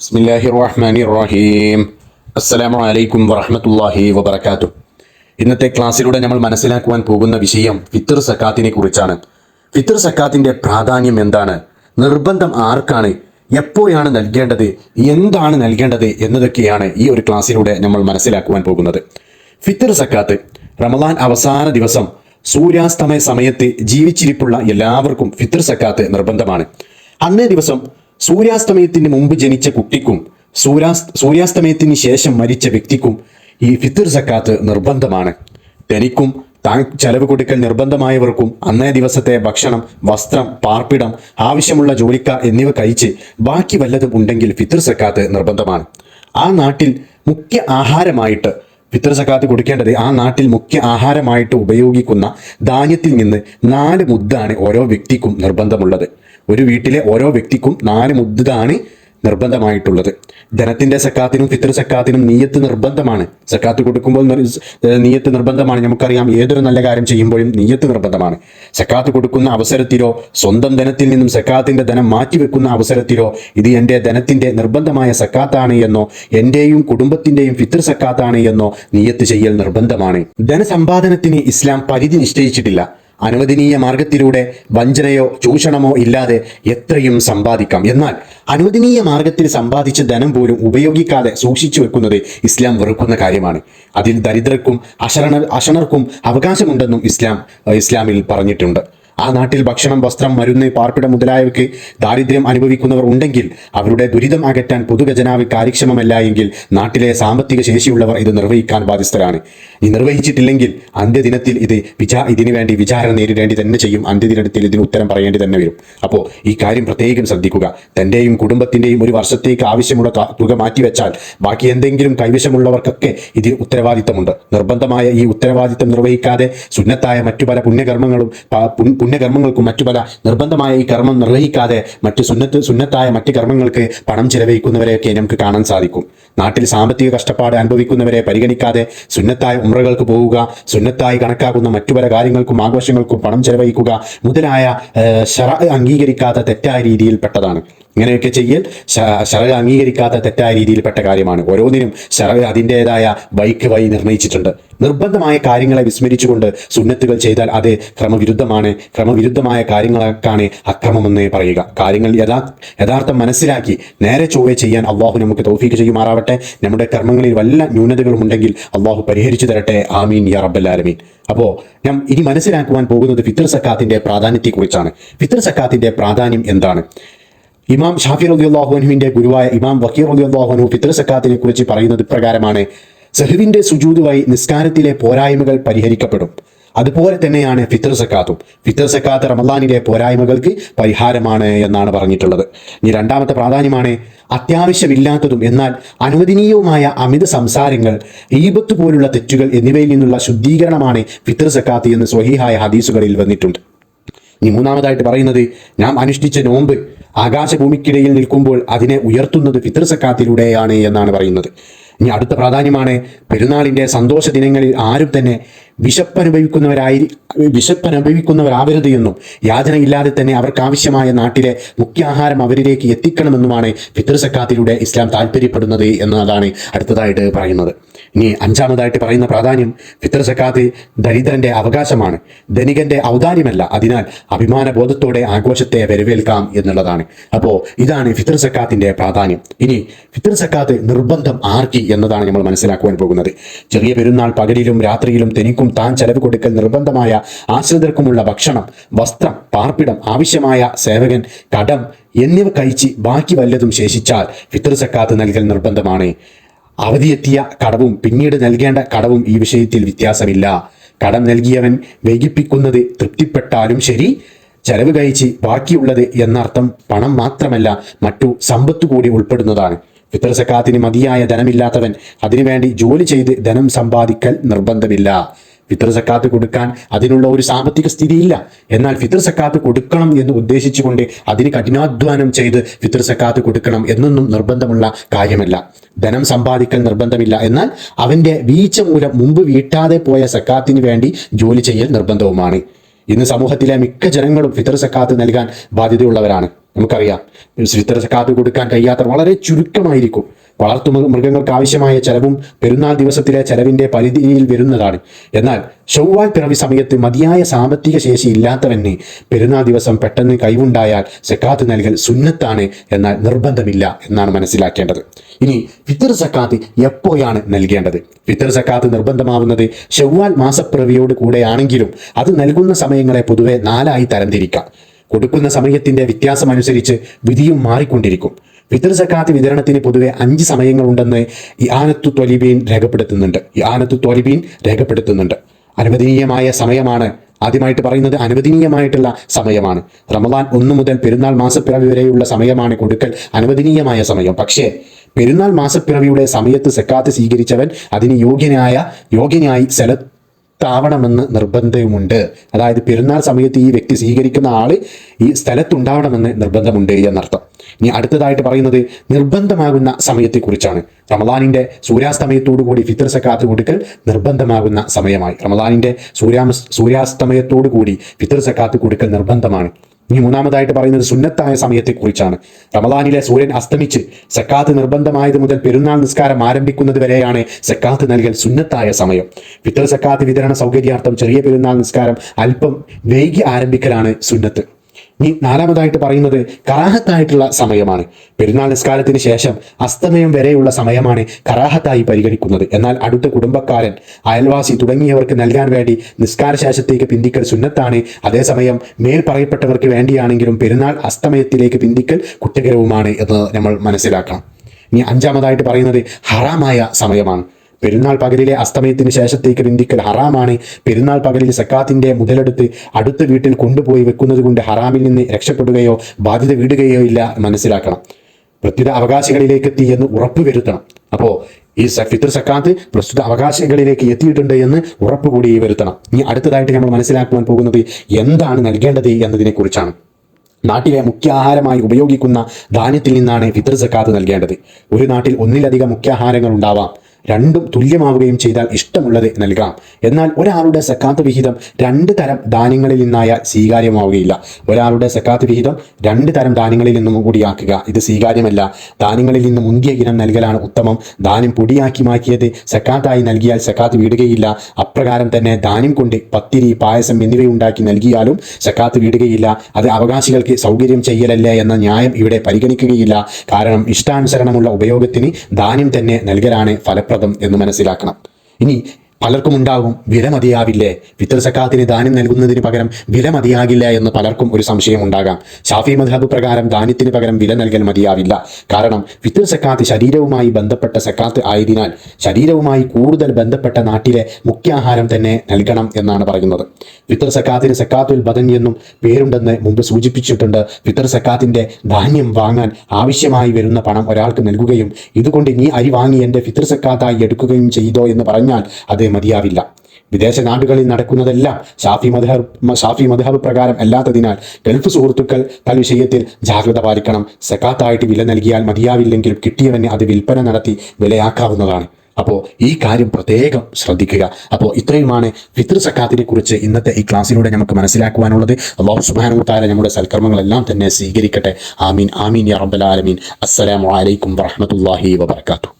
ബിസ്മില്ലാഹി റഹ്മാനി റഹീം അസ്സലാമു അലൈക്കും വറഹ്മത്തുള്ളാഹി വബറകാത്തു ഇന്നത്തെ ക്ലാസ്സിലൂടെ നമ്മൾ മനസ്സിലാക്കുവാൻ പോകുന്ന വിഷയം ഫിത്തർ സക്കാത്തിനെ കുറിച്ചാണ്. ഫിത്തർ സക്കാത്തിന്റെ പ്രാധാന്യം എന്താണ്? നിർബന്ധം ആർക്കാണ്? എപ്പോഴാണ് നൽകേണ്ടത്? എന്താണ് നൽകേണ്ടത് എന്നതൊക്കെയാണ് ഈ ഒരു ക്ലാസ്സിലൂടെ നമ്മൾ മനസ്സിലാക്കുവാൻ പോകുന്നത്. ഫിത്തർ സക്കാത്ത് റമദാൻ അവസാന ദിവസം സൂര്യാസ്തമയ സമയത്ത് ജീവിച്ചിരിപ്പുള്ള എല്ലാവർക്കും ഫിത്തർ സക്കാത്ത് നിർബന്ധമാണ്. അന്നേ ദിവസം സൂര്യാസ്തമയത്തിന് മുമ്പ് ജനിച്ച കുട്ടിക്കും സൂര്യാസ് സൂര്യാസ്തമയത്തിന് ശേഷം മരിച്ച വ്യക്തിക്കും ഈ ഫിത്തർ സക്കാത്ത് നിർബന്ധമാണ്. തനിക്കും താൻ ചെലവ് കൊടുക്കൽ നിർബന്ധമായവർക്കും അന്നേ ദിവസത്തെ ഭക്ഷണം വസ്ത്രം പാർപ്പിടം ആവശ്യമുള്ള ജോലിക്ക എന്നിവ കഴിച്ച് ബാക്കി വല്ലതും ഉണ്ടെങ്കിൽ ഫിത്തർ സക്കാത്ത് നിർബന്ധമാണ്. ആ നാട്ടിൽ മുഖ്യ ആഹാരമായിട്ട് ഫിത്തർ സക്കാത്ത് കൊടുക്കേണ്ടത് ആ നാട്ടിൽ മുഖ്യ ആഹാരമായിട്ട് ഉപയോഗിക്കുന്ന ധാന്യത്തിൽ നിന്ന് നാല് മുദ്ദാണ് ഓരോ വ്യക്തിക്കും നിർബന്ധമുള്ളത്. ഒരു വീട്ടിലെ ഓരോ വ്യക്തിക്കും നാല് മുദ്ദാണ് നിർബന്ധമായിട്ടുള്ളത്. ധനത്തിന്റെ സക്കാത്തിനും ഫിത്തർ സക്കാത്തിനും നീയത്ത് നിർബന്ധമാണ്. സക്കാത്ത് കൊടുക്കുമ്പോൾ നീയത്ത് നിർബന്ധമാണ്. നമുക്കറിയാം ഏതൊരു നല്ല കാര്യം ചെയ്യുമ്പോഴും നീയത്ത് നിർബന്ധമാണ്. സക്കാത്ത് കൊടുക്കുന്ന അവസരത്തിലോ സ്വന്തം ധനത്തിൽ നിന്നും സക്കാത്തിന്റെ ധനം മാറ്റിവെക്കുന്ന അവസരത്തിലോ ഇത് എന്റെ ധനത്തിന്റെ നിർബന്ധമായ സക്കാത്താണ് എന്നോ എന്റെയും കുടുംബത്തിന്റെയും ഫിത്തർ സക്കാത്താണ് എന്നോ നീയത്ത് ചെയ്യൽ നിർബന്ധമാണ്. ധനസമ്പാദനത്തിന് ഇസ്ലാം പരിധി നിശ്ചയിച്ചിട്ടില്ല. അനുവദനീയ മാർഗത്തിലൂടെ വഞ്ചനയോ ചൂഷണമോ ഇല്ലാതെ എത്രയും സമ്പാദിക്കാം. എന്നാൽ അനുവദനീയ മാർഗത്തിൽ സമ്പാദിച്ച ധനം പോലും ഉപയോഗിക്കാതെ സൂക്ഷിച്ചു വെക്കുന്നത് ഇസ്ലാം വെറുക്കുന്ന കാര്യമാണ്. അതിൽ ദരിദ്രർക്കും അശരണ അശണർക്കും അവകാശമുണ്ടെന്നും ഇസ്ലാം ഇസ്ലാമിൽ പറഞ്ഞിട്ടുണ്ട്. ആ നാട്ടിൽ ഭക്ഷണം വസ്ത്രം മരുന്ന് പാർപ്പിടം മുതലായവയ്ക്ക് ദാരിദ്ര്യം അനുഭവിക്കുന്നവർ ഉണ്ടെങ്കിൽ അവരുടെ ദുരിതം അകറ്റാൻ പൊതുഖജനാവ് കാര്യക്ഷമമല്ല എങ്കിൽ നാട്ടിലെ സാമ്പത്തിക ശേഷിയുള്ളവർ ഇത് നിർവഹിക്കാൻ ബാധ്യസ്ഥരാണ്. ഈ നിർവഹിച്ചിട്ടില്ലെങ്കിൽ അന്ത്യദിനത്തിൽ ഇത് വിചാ ഇതിനു വേണ്ടി വിചാരണ നേരിടേണ്ടി തന്നെ ചെയ്യും. അന്ത്യദിനത്തിൽ ഇതിന് ഉത്തരം പറയേണ്ടി തന്നെ വരും. അപ്പോൾ ഈ കാര്യം പ്രത്യേകം ശ്രദ്ധിക്കുക. തന്റെയും കുടുംബത്തിന്റെയും ഒരു വർഷത്തേക്ക് ആവശ്യമുള്ള തുക മാറ്റിവെച്ചാൽ ബാക്കി എന്തെങ്കിലും കൈവശമുള്ളവർക്കൊക്കെ ഇതിൽ ഉത്തരവാദിത്തമുണ്ട്. നിർബന്ധമായ ഈ ഉത്തരവാദിത്തം നിർവഹിക്കാതെ സുന്നത്തായ മറ്റു പല പുണ്യകർമ്മങ്ങളും പുണ്യകർമ്മങ്ങൾക്കും മറ്റു പല നിർബന്ധമായ ഈ കർമ്മം നിർവഹിക്കാതെ മറ്റു സുന്നത്ത് സുന്നത്തായ മറ്റു കർമ്മങ്ങൾക്ക് പണം ചെലവഴിക്കുന്നവരെയൊക്കെ നമുക്ക് കാണാൻ സാധിക്കും. നാട്ടിൽ സാമ്പത്തിക കഷ്ടപ്പാട് അനുഭവിക്കുന്നവരെ പരിഗണിക്കാതെ സുന്നത്തായ ഉമ്രകൾക്ക് പോവുക സുന്നത്തായി കണക്കാക്കുന്ന മറ്റു പല കാര്യങ്ങൾക്കും ആഘോഷങ്ങൾക്കും പണം ചെലവഴിക്കുക മുതലായ ശറ അംഗീകരിക്കാത്ത തെറ്റായ രീതിയിൽപ്പെട്ടതാണ് ഇങ്ങനെയൊക്കെ ചെയ്യൽ ശറ അംഗീകരിക്കാത്ത തെറ്റായ രീതിയിൽപ്പെട്ട കാര്യമാണ്. ഓരോന്നിനും ശറ അതിന്റെതായ ബൈക്ക് വഴി നിർണയിച്ചിട്ടുണ്ട്. നിർബന്ധമായ കാര്യങ്ങളെ വിസ്മരിച്ചുകൊണ്ട് സുന്നത്തുകൾ ചെയ്താൽ അത് ക്രമവിരുദ്ധമാണ്. ക്രമവിരുദ്ധമായ കാര്യങ്ങളൊക്കെയാണ് അക്രമമെന്ന് പറയുക. കാര്യങ്ങൾ യഥാ യഥാർത്ഥം മനസ്സിലാക്കി നേരെ ചൊവ്വേ ചെയ്യാൻ അള്ളാഹു നമുക്ക് തോഫീക്ക് ചെയ്യുമാറാവട്ടെ. നമ്മുടെ കർമ്മങ്ങളിൽ വല്ല ന്യൂനതകളും ഉണ്ടെങ്കിൽ അള്ളാഹു പരിഹരിച്ചു തരട്ടെ. ആമീൻ യാ റബ്ബല്ലാലമീൻ അപ്പോൾ ഞാൻ ഇനി മനസ്സിലാക്കുവാൻ പോകുന്നത് ഫിത്തർ സക്കാത്തിന്റെ പ്രാധാന്യത്തെക്കുറിച്ചാണ്. ഫിത്തർ സക്കാത്തിന്റെ പ്രാധാന്യം എന്താണ്? ഇമാം ഷാഫി റളിയല്ലാഹുവിന്റെ ഗുരുവായ ഇമാം വക്കീർ റളിയല്ലാഹുനു ഫിത്തർ സക്കാത്തിനെ കുറിച്ച് പറയുന്നത് ഇപ്രകാരമാണ്. സഹുവിന്റെ സുജൂത് വഴി നിസ്കാരത്തിലെ പോരായ്മകൾ പരിഹരിക്കപ്പെടും. അതുപോലെ തന്നെയാണ് ഫിത്തർ സക്കാത്തും. ഫിത്തർ സക്കാത്ത് റമദാനിലെ പോരായ്മകൾക്ക് പരിഹാരമാണ് എന്നാണ് പറഞ്ഞിട്ടുള്ളത്. ഇനി രണ്ടാമത്തെ പ്രാധാന്യമാണ് അത്യാവശ്യമില്ലാത്തതും എന്നാൽ അനുവദനീയവുമായ അമിത സംസാരങ്ങൾ ഈബത്ത് പോലുള്ള തെറ്റുകൾ എന്നിവയിൽ നിന്നുള്ള ശുദ്ധീകരണമാണ് ഫിത്തർ സക്കാത്ത് എന്ന് സ്വഹീഹായ ഹദീസുകളിൽ വന്നിട്ടുണ്ട്. ഇനി മൂന്നാമതായിട്ട് പറയുന്നത് നാം അനുഷ്ഠിച്ച നോമ്പ് ആകാശഭൂമിക്കിടയിൽ നിൽക്കുമ്പോൾ അതിനെ ഉയർത്തുന്നത് ഫിത്തർ സക്കാത്തിലൂടെയാണ് എന്നാണ് പറയുന്നത്. ഇനി അടുത്ത പ്രാധാന്യമാണ് പെരുന്നാളിന്റെ സന്തോഷ ദിനങ്ങളിൽ ആരും തന്നെ വിശപ്പനുഭവിക്കുന്നവരായി വിശപ്പനുഭവിക്കുന്നവരാവരുത് എന്നും യാചനയില്ലാതെ തന്നെ അവർക്ക് ആവശ്യമായ നാട്ടിലെ മുഖ്യാഹാരം അവരിലേക്ക് എത്തിക്കണമെന്നുമാണ് ഫിത്തർ സക്കാത്തിലൂടെ ഇസ്ലാം താല്പര്യപ്പെടുന്നത് എന്നതാണ് അടുത്തതായിട്ട് പറയുന്നത്. ഇനി അഞ്ചാമതായിട്ട് പറയുന്ന പ്രാധാന്യം ഫിത്തർ ദരിദ്രന്റെ അവകാശമാണ്. ധനികന്റെ ഔദാര്യമല്ല അതിനാൽ അഭിമാന ബോധത്തോടെ ആഘോഷത്തെ വരവേൽക്കാം എന്നുള്ളതാണ്. അപ്പോൾ ഇതാണ് ഫിത്തർ സക്കാത്തിന്റെ പ്രാധാന്യം. ഇനി ഫിത്തർ സക്കാത്ത് നിർബന്ധം ആർക്കി എന്നതാണ് നമ്മൾ മനസ്സിലാക്കുവാൻ പോകുന്നത്. ചെറിയ പെരുന്നാൾ പകലിലും രാത്രിയിലും തനിക്കും താൻ ചെലവ് കൊടുക്കൽ നിർബന്ധമായ ആശ്രിതർക്കുമുള്ള ഭക്ഷണം വസ്ത്രം പാർപ്പിടം ആവശ്യമായ സേവകൻ കടം എന്നിവ കഴിച്ച് ബാക്കി വല്ലതും ശേഷിച്ചാൽ ഫിത്തർ സക്കാത്ത് നൽകൽ നിർബന്ധമാണ്. അവധിയെത്തിയ കടവും പിന്നീട് നൽകേണ്ട കടവും ഈ വിഷയത്തിൽ വ്യത്യാസമില്ല. കടം നൽകിയവൻ വൈകിപ്പിക്കുന്നത് തൃപ്തിപ്പെട്ടാലും ശരി ചെലവ് കഴിച്ച് ബാക്കിയുള്ളത് എന്നർത്ഥം പണം മാത്രമല്ല മറ്റു സമ്പത്ത് കൂടി ഉൾപ്പെടുന്നതാണ്. ഫിത്തർ സക്കാത്തിന് മതിയായ ധനമില്ലാത്തവൻ അതിനുവേണ്ടി ജോലി ചെയ്ത് ധനം സമ്പാദിക്കൽ നിർബന്ധമില്ല. ഫിത്തർ സക്കാത്ത് കൊടുക്കാൻ അതിനുള്ള ഒരു സാമ്പത്തിക സ്ഥിതിയില്ല. എന്നാൽ ഫിത്തർ സക്കാത്ത് കൊടുക്കണം എന്ന് ഉദ്ദേശിച്ചുകൊണ്ട് അതിന് കഠിനാധ്വാനം ചെയ്ത് ഫിത്തർ സക്കാത്ത് കൊടുക്കണം എന്നൊന്നും നിർബന്ധമുള്ള കാര്യമല്ല. ധനം സമ്പാദിക്കൽ നിർബന്ധമില്ല. എന്നാൽ അവന്റെ വീഴ്ച മൂലം മുമ്പ് വീട്ടാതെ പോയ സക്കാത്തിന് വേണ്ടി ജോലി ചെയ്യൽ നിർബന്ധവുമാണ്. ഇന്ന് സമൂഹത്തിലെ മിക്ക ജനങ്ങളും ഫിത്തർ സക്കാത്ത് നൽകാൻ ബാധ്യതയുള്ളവരാണ്. നമുക്കറിയാം. ഫിത്തർ സക്കാത്ത് കൊടുക്കാൻ കഴിയാത്ത വളരെ ചുരുക്കമായിരിക്കും. വളർത്തു മൃഗങ്ങൾക്ക് ആവശ്യമായ ചെലവും പെരുന്നാൾ ദിവസത്തിലെ ചെലവിന്റെ പരിധിയിൽ വരുന്നതാണ്. എന്നാൽ ചൊവ്വാൽ പിറവി സമയത്ത് മതിയായ സാമ്പത്തിക ശേഷി ഇല്ലാത്തവന് പെരുന്നാൾ ദിവസം പെട്ടെന്ന് കൈവുണ്ടായാൽ സക്കാത്ത് നൽകൽ സുന്നത്താണ് എന്നാൽ നിർബന്ധമില്ല എന്നാണ് മനസ്സിലാക്കേണ്ടത്. ഇനി ഫിത്തർ സക്കാത്ത് എപ്പോഴാണ് നൽകേണ്ടത്? ഫിത്തർ സക്കാത്ത് നിർബന്ധമാവുന്നത് ചൊവ്വാൽ മാസപ്പിറവിയോട് കൂടെയാണെങ്കിലും അത് നൽകുന്ന സമയങ്ങളെ പൊതുവെ നാലായി തരംതിരിക്കാം. കൊടുക്കുന്ന സമയത്തിന്റെ വ്യത്യാസമനുസരിച്ച് വിധിയും മാറിക്കൊണ്ടിരിക്കും. ഫിത്തർ സക്കാത്ത് വിതരണത്തിന് പൊതുവെ അഞ്ച് സമയങ്ങളുണ്ടെന്ന് ഈ ആനത്തു ത്വലിബീൻ രേഖപ്പെടുത്തുന്നുണ്ട്. ഈ ആനത്തു ത്വലിബീൻ രേഖപ്പെടുത്തുന്നുണ്ട്. അനുവദനീയമായ സമയമാണ്. ആദ്യമായിട്ട് പറയുന്നത് അനുവദനീയമായിട്ടുള്ള സമയമാണ്. റമദാൻ ഒന്ന് മുതൽ പെരുന്നാൾ മാസപ്പിറവി വരെയുള്ള സമയമാണ് കൊടുക്കൽ. അനുവദനീയമായ സമയം. പക്ഷേ പെരുന്നാൾ മാസപ്പിറവിയുടെ സമയത്ത് സെക്കാത്ത് സ്വീകരിച്ചവൻ അതിന് യോഗ്യനായ യോഗ്യനായി സ്ഥല ത്താവണമെന്ന് നിർബന്ധമുണ്ട് അതായത് പെരുന്നാൾ സമയത്ത് ഈ വ്യക്തി സ്വീകരിക്കുന്ന ആൾ ഈ സ്ഥലത്തുണ്ടാവണമെന്ന് നിർബന്ധമുണ്ട് എന്നർത്ഥം. ഇനി അടുത്തതായിട്ട് പറയുന്നത് നിർബന്ധമാകുന്ന സമയത്തെക്കുറിച്ചാണ്. റമദാനിന്റെ സൂര്യാസ്തമയത്തോടു കൂടി ഫിത്തർ സക്കാത്ത് കൊടുക്കൽ നിർബന്ധമാകുന്ന സമയമായി. റമദാനിന്റെ സൂര്യാമ സൂര്യാസ്തമയത്തോടു കൂടി ഫിത്തർ സക്കാത്ത് കൊടുക്കൽ നിർബന്ധമാണ്. ഇനി മൂന്നാമതായിട്ട് പറയുന്നത് സുന്നത്തായ സമയത്തെക്കുറിച്ചാണ്. റമദാനിലെ സൂര്യൻ അസ്തമിച്ച് സക്കാത്ത് നിർബന്ധമായത് മുതൽ പെരുന്നാൾ നിസ്കാരം ആരംഭിക്കുന്നത് വരെയാണ് സക്കാത്ത് നൽകൽ സുന്നത്തായ സമയം. ഫിത്തർ സക്കാത്ത് വിതരണ സൗകര്യാർത്ഥം ചെറിയ പെരുന്നാൾ നിസ്കാരം അല്പം വൈകി ആരംഭിക്കലാണ് സുന്നത്ത്. ഇനി നാലാമതായിട്ട് പറയുന്നത് കറാഹത്തായിട്ടുള്ള സമയമാണ്. പെരുന്നാൾ നിസ്കാരത്തിന് ശേഷം അസ്തമയം വരെയുള്ള സമയമാണ് കറാഹത്തായി പരിഗണിക്കുന്നത്. എന്നാൽ അടുത്ത കുടുംബക്കാരൻ അയൽവാസി തുടങ്ങിയവർക്ക് നൽകാൻ വേണ്ടി നിസ്കാര ശേഷത്തേക്ക് പിന്തിക്കൽ സുന്നത്താണ്. അതേസമയം മേൽ പറയപ്പെട്ടവർക്ക് വേണ്ടിയാണെങ്കിലും പെരുന്നാൾ അസ്തമയത്തിലേക്ക് പിന്തിക്കൽ കുറ്റകരവുമാണ് എന്ന് നമ്മൾ മനസ്സിലാക്കണം. ഇനി അഞ്ചാമതായിട്ട് പറയുന്നത് ഹറാമായ സമയമാണ്. പെരുന്നാൾ പകലിലെ അസ്തമയത്തിന് ശേഷത്തേക്ക് ബിന്ദിക്കൽ ഹറാമാണ്. പെരുന്നാൾ പകലിൽ സക്കാത്തിന്റെ മുതലെടുത്ത് അടുത്ത വീട്ടിൽ കൊണ്ടുപോയി വെക്കുന്നത് കൊണ്ട് ഹറാമിൽ നിന്ന് രക്ഷപ്പെടുകയോ ബാധ്യത വീടുകയോ ഇല്ല മനസ്സിലാക്കണം. പ്രത്യുത അവകാശികളിലേക്ക് എത്തി എന്ന് ഉറപ്പുവരുത്തണം അപ്പോൾ ഈ ഫിത്ർ സക്കാത്ത് പ്രസ്തുത അവകാശങ്ങളിലേക്ക് എത്തിയിട്ടുണ്ട് എന്ന് ഉറപ്പുകൂടി വരുത്തണം. ഇനി അടുത്തതായിട്ട് നമ്മൾ മനസ്സിലാക്കുവാൻ പോകുന്നത് എന്താണ് നൽകേണ്ടത് എന്നതിനെ കുറിച്ചാണ്. നാട്ടിലെ മുഖ്യാഹാരമായി ഉപയോഗിക്കുന്ന ധാന്യത്തിൽ നിന്നാണ് ഫിത്ർ സക്കാത്ത് നൽകേണ്ടത്. ഒരു നാട്ടിൽ ഒന്നിലധികം മുഖ്യാഹാരങ്ങൾ ഉണ്ടാവാം. രണ്ടും തുല്യമാവുകയും ചെയ്താൽ ഇഷ്ടമുള്ളത് നൽകാം. എന്നാൽ ഒരാളുടെ സക്കാത്ത് വിഹിതം രണ്ട് തരം ദാനങ്ങളിൽ നിന്നായാൽ സ്വീകാര്യമാവുകയില്ല. ഒരാളുടെ സക്കാത്ത് വിഹിതം രണ്ട് തരം ദാനങ്ങളിൽ നിന്നും കൂടിയാക്കുക. ഇത് സ്വീകാര്യമല്ല. ദാനങ്ങളിൽ നിന്ന് മുന്തിയ ഇനം നൽകലാണ് ഉത്തമം. ദാനം പൊടിയാക്കി മാറ്റിയത് സക്കാത്തായി നൽകിയാൽ സക്കാത്ത് വീടുകയില്ല. അപ്രകാരം തന്നെ ദാനം കൊണ്ട് പത്തിരി പായസം എന്നിവയുണ്ടാക്കി നൽകിയാലും സക്കാത്ത് വീടുകയില്ല. അത് അവകാശികൾക്ക് സൗകര്യം ചെയ്യലല്ലേ എന്ന ന്യായം ഇവിടെ പരിഗണിക്കുകയില്ല. കാരണം ഇഷ്ടാനുസരണമുള്ള ഉപയോഗത്തിന് ദാനം തന്നെ നൽകലാണ് ഫലപ്രദം. എന്ന് മനസ്സിലാക്കണം. ഇനി പലർക്കും ഉണ്ടാകും. വില മതിയാവില്ലേ ഫിത്തർ സക്കാത്തിന് ദാനം നൽകുന്നതിന് പകരം വില മതിയാകില്ല എന്ന് പലർക്കും ഒരു സംശയം ഉണ്ടാകാം. ഷാഫി മദ്ഹബ് പ്രകാരം ദാനത്തിന് പകരം വില നൽകൽ മതിയാവില്ല. കാരണം ഫിത്തർ സക്കാത്ത് ശരീരവുമായി ബന്ധപ്പെട്ട സക്കാത്ത് ആയതിനാൽ ശരീരവുമായി കൂടുതൽ ബന്ധപ്പെട്ട നാട്ടിലെ മുഖ്യാഹാരം തന്നെ നൽകണം എന്നാണ് പറയുന്നത്. ഫിത്തർ സക്കാത്തിന് സക്കാത്തുൽ ബദൻ എന്നും പേരുണ്ടെന്ന് മുമ്പ് സൂചിപ്പിച്ചിട്ടുണ്ട്. ഫിത്തർ സക്കാത്തിന്റെ ധാന്യം വാങ്ങാൻ ആവശ്യമായി വരുന്ന പണം ഒരാൾക്ക് നൽകുകയും ഇതുകൊണ്ട് നീ അരി വാങ്ങി എന്റെ ഫിത്തർ സക്കാത്തായി എടുക്കുകയും ചെയ്തോ എന്ന് പറഞ്ഞാൽ അത് മതിയാവില്ല. വിദേശ നാടുകളിൽ നടക്കുന്നതെല്ലാം ഷാഫി മദ്ഹബ് ഷാഫി മദ്ഹബ് പ്രകാരം അല്ലാത്തതിനാൽ ഗൾഫ് സുഹൃത്തുക്കൾ തൽ വിഷയത്തിൽ ജാഗ്രത പാലിക്കണം. സക്കാത്തായിട്ട് വില നൽകിയാൽ മതിയാവില്ലെങ്കിൽ കിട്ടിയവന് അത് വിൽപ്പന നടത്തി വിലയാക്കാവുന്നതാണ്. അപ്പോൾ ഈ കാര്യം പ്രത്യേകം ശ്രദ്ധിക്കുക. അപ്പോൾ ഇത്രയുമാണ് ഫിത്ർ സക്കാത്തിനെ കുറിച്ച് ഇന്നത്തെ ഈ ക്ലാസ്സിലൂടെ നമുക്ക് മനസ്സിലാക്കുവാനുള്ളത്. അള്ളാഹു സുബാനുത്താല നമ്മുടെ സൽക്കർമ്മങ്ങളെല്ലാം തന്നെ സ്വീകരിക്കട്ടെ. ആമീൻ ആമീൻ യാ റബ്ബൽ ആലമീൻ. അസ്സലാമു അലൈക്കും വബറകാതുഹു.